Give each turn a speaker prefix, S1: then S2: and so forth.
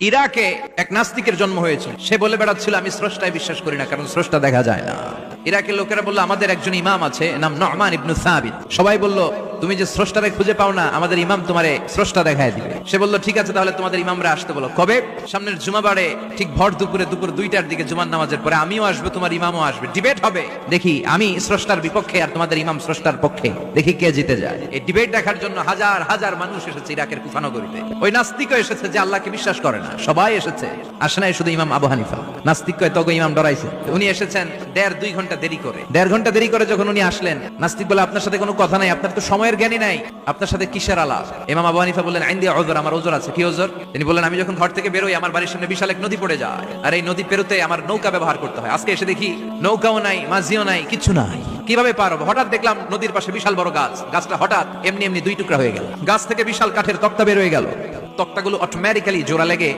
S1: ইরাকে এক নাস্তিকের জন্ম হয়েছে সে বলে বেড়াচ্ছিল, আমি স্রষ্টায় বিশ্বাস করি না, কারণ স্রষ্টা দেখা যায় না। ইরাকের লোকেরা বলল, আমাদের একজন ইমাম আছে, নাম নহমান ইবনু সাবিত। সবাই বলল তুমি যে স্রষ্টারে খুঁজে পাও না, আমাদের ইমাম তোমারে স্রষ্টা দেখায় দিবে। সে বলল, ঠিক আছে, তাহলে তোমাদের ইমামরা আসতে বলো। কবে? সামনের জুমাবারে, ঠিক ভর দুপুরে, দুপুর দুইটার দিকে জুমার নামাজের পরে আমিও আসব, তোমার ইমামও আসবে। ডিবেট হবে। দেখি, আমি স্রষ্টার বিপক্ষে আর তোমাদের ইমাম স্রষ্টার পক্ষে। দেখি কে জিতে যায়। এই ডিবেট দেখার জন্য হাজার হাজার মানুষ এসেছে ইরাকের কুফানগরীতে। ওই নাস্তিকও এসেছে যে আল্লাহকে বিশ্বাস করে না। সবাই এসেছে। আসে নাই শুধু ইমাম আবু হানিফা। নাস্তিক কয় তগো ইমাম ডরাইছে। উনি এসেছেন দেড়, দুই ঘণ্টা দেরি করে। দেড় ঘণ্টা দেরি করে যখন উনি আসলেন, নাস্তিক বলে, আপনার সাথে কোনো কথা নাই, আপনার তো সময়ের জ্ঞানই নাই। আপনার সাথে কিসের আলাপ? ইমাম আবু হানিফা বললেন আইন দিয়ে ওজোর আমার ওজোর আছে। কি ওজোর তিনি বললেন, আমি যখন ঘর থেকে বেরোই আমার বাড়ির সামনে বিশাল এক নদী পড়ে যায়। আর এই নদী পেরোতে আমার নৌকা ব্যবহার করতে হয়। আজকে এসে দেখি, নৌকাও নাই, মাঝিও নাই কিছু নাই। কীভাবে পার হব? হঠাৎ দেখলাম নদীর পাশে বিশাল বড় গাছ। গাছটা হঠাৎ এমনি এমনি দুই টুকরা হয়ে গেল। গাছ থেকে বিশাল কাঠের তক্তা বের হয়ে গেল। তক্তাগুলো অটোমেটিক্যালি জোড়া লেগে